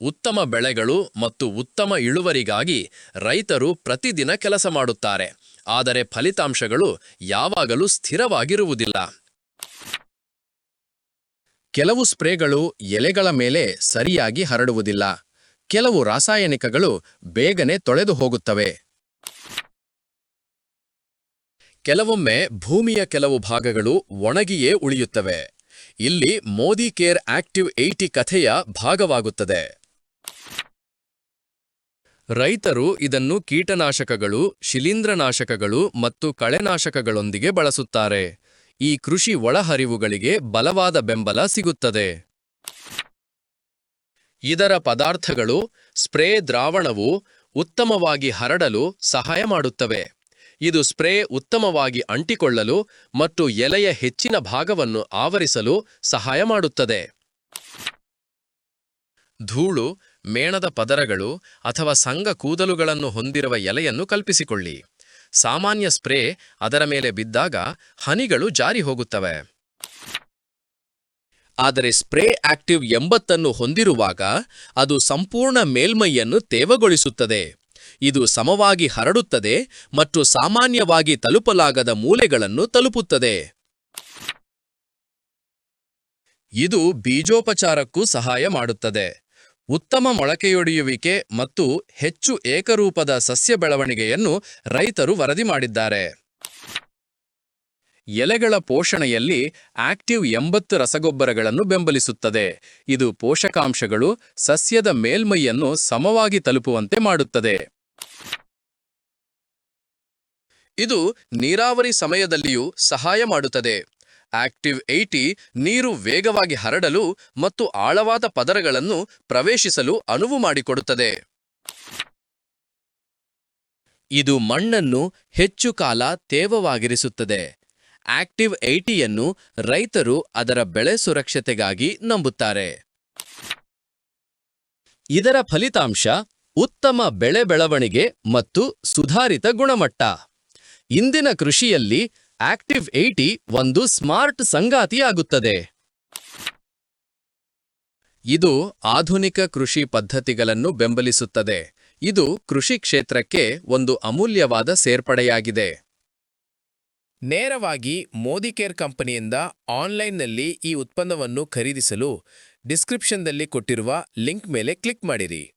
ಉತ್ತಮ ಬೆಳೆಗಳು ಮತ್ತು ಉತ್ತಮ ಇಳುವರಿಗಾಗಿ ರೈತರು ಪ್ರತಿದಿನ ಕೆಲಸ ಮಾಡುತ್ತಾರೆ. ಆದರೆ ಫಲಿತಾಂಶಗಳು ಯಾವಾಗಲೂ ಸ್ಥಿರವಾಗಿರುವುದಿಲ್ಲ. ಕೆಲವು ಸ್ಪ್ರೇಗಳು ಎಲೆಗಳ ಮೇಲೆ ಸರಿಯಾಗಿ ಹರಡುವುದಿಲ್ಲ. ಕೆಲವು ರಾಸಾಯನಿಕಗಳು ಬೇಗನೆ ತೊಳೆದು ಹೋಗುತ್ತವೆ. ಕೆಲವೊಮ್ಮೆ ಭೂಮಿಯ ಕೆಲವು ಭಾಗಗಳು ಒಣಗಿಯೇ ಉಳಿಯುತ್ತವೆ. ಇಲ್ಲಿ ಮೋದಿ ಕೇರ್ ಆಕ್ಟಿವ್ ಏಯ್ಟಿ ಕಥೆಯ ಭಾಗವಾಗುತ್ತದೆ. ರೈತರು ಇದನ್ನು ಕೀಟನಾಶಕಗಳು, ಶಿಲೀಂಧ್ರನಾಶಕಗಳು ಮತ್ತು ಕಳೆನಾಶಕಗಳೊಂದಿಗೆ ಬಳಸುತ್ತಾರೆ. ಈ ಕೃಷಿ ಒಳಹರಿವುಗಳಿಗೆ ಬಲವಾದ ಬೆಂಬಲ ಸಿಗುತ್ತದೆ. ಇದರ ಪದಾರ್ಥಗಳು ಸ್ಪ್ರೇ ದ್ರಾವಣವು ಉತ್ತಮವಾಗಿ ಹರಡಲು ಸಹಾಯ ಮಾಡುತ್ತವೆ. ಇದು ಸ್ಪ್ರೇ ಉತ್ತಮವಾಗಿ ಅಂಟಿಕೊಳ್ಳಲು ಮತ್ತು ಎಲೆಯ ಹೆಚ್ಚಿನ ಭಾಗವನ್ನು ಆವರಿಸಲು ಸಹಾಯ ಮಾಡುತ್ತದೆ. ಧೂಳು, ಮೇಣದ ಪದರಗಳು ಅಥವಾ ಸಂಘ ಕೂದಲುಗಳನ್ನು ಹೊಂದಿರುವ ಎಲೆಯನ್ನು ಕಲ್ಪಿಸಿಕೊಳ್ಳಿ. ಸಾಮಾನ್ಯ ಸ್ಪ್ರೇ ಅದರ ಮೇಲೆ ಬಿದ್ದಾಗ ಹನಿಗಳು ಜಾರಿ ಹೋಗುತ್ತವೆ. ಆದರೆ ಸ್ಪ್ರೇ ಆಕ್ಟಿವ್ ಎಂಬತ್ತನ್ನು ಹೊಂದಿರುವಾಗ ಅದು ಸಂಪೂರ್ಣ ಮೇಲ್ಮೈಯನ್ನು ತೇವಗೊಳಿಸುತ್ತದೆ. ಇದು ಸಮವಾಗಿ ಹರಡುತ್ತದೆ ಮತ್ತು ಸಾಮಾನ್ಯವಾಗಿ ತಲುಪಲಾಗದ ಮೂಲೆಗಳನ್ನು ತಲುಪುತ್ತದೆ. ಇದು ಬೀಜೋಪಚಾರಕ್ಕೂ ಸಹಾಯ ಮಾಡುತ್ತದೆ. ಉತ್ತಮ ಮೊಳಕೆಯೊಡೆಯುವಿಕೆ ಮತ್ತು ಹೆಚ್ಚು ಏಕರೂಪದ ಸಸ್ಯ ಬೆಳವಣಿಗೆಯನ್ನು ರೈತರು ವರದಿ ಮಾಡಿದ್ದಾರೆ. ಎಲೆಗಳ ಪೋಷಣೆಯಲ್ಲಿ ಆಕ್ಟಿವ್ ಎಂಬತ್ತು ರಸಗೊಬ್ಬರಗಳನ್ನು ಬೆಂಬಲಿಸುತ್ತದೆ. ಇದು ಪೋಷಕಾಂಶಗಳು ಸಸ್ಯದ ಮೇಲ್ಮೈಯನ್ನು ಸಮವಾಗಿ ತಲುಪುವಂತೆ ಮಾಡುತ್ತದೆ. ಇದು ನೀರಾವರಿ ಸಮಯದಲ್ಲಿಯೂ ಸಹಾಯ ಮಾಡುತ್ತದೆ. ಆಕ್ಟಿವ್ ಏಯ್ಟಿ ನೀರು ವೇಗವಾಗಿ ಹರಡಲು ಮತ್ತು ಆಳವಾದ ಪದರಗಳನ್ನು ಪ್ರವೇಶಿಸಲು ಅನುವು ಮಾಡಿಕೊಡುತ್ತದೆ. ಇದು ಮಣ್ಣನ್ನು ಹೆಚ್ಚು ಕಾಲ ತೇವವಾಗಿರಿಸುತ್ತದೆ. ಆಕ್ಟಿವ್ ಏಯ್ಟಿಯನ್ನು ರೈತರು ಅದರ ಬೆಳೆ ಸುರಕ್ಷತೆಗಾಗಿ ನಂಬುತ್ತಾರೆ. ಇದರ ಫಲಿತಾಂಶ ಉತ್ತಮ ಬೆಳೆ ಬೆಳವಣಿಗೆ ಮತ್ತು ಸುಧಾರಿತ ಗುಣಮಟ್ಟ. ಇಂದಿನ ಕೃಷಿಯಲ್ಲಿ ಆಕ್ಟಿವ್ ಏಟಿ ಒಂದು ಸ್ಮಾರ್ಟ್ ಸಂಗಾತಿಯಾಗುತ್ತದೆ ಇದು ಆಧುನಿಕ ಕೃಷಿ ಪದ್ಧತಿಗಳನ್ನು ಬೆಂಬಲಿಸುತ್ತದೆ. ಇದು ಕೃಷಿ ಕ್ಷೇತ್ರಕ್ಕೆ ಒಂದು ಅಮೂಲ್ಯವಾದ ಸೇರ್ಪಡೆಯಾಗಿದೆ. ನೇರವಾಗಿ ಮೋದಿಕೇರ್ ಕಂಪನಿಯಿಂದ ಆನ್ಲೈನ್ನಲ್ಲಿ ಈ ಉತ್ಪನ್ನವನ್ನು ಖರೀದಿಸಲು ಡಿಸ್ಕ್ರಿಪ್ಷನ್ದಲ್ಲಿ ಕೊಟ್ಟಿರುವ ಲಿಂಕ್ ಮೇಲೆ ಕ್ಲಿಕ್ ಮಾಡಿರಿ.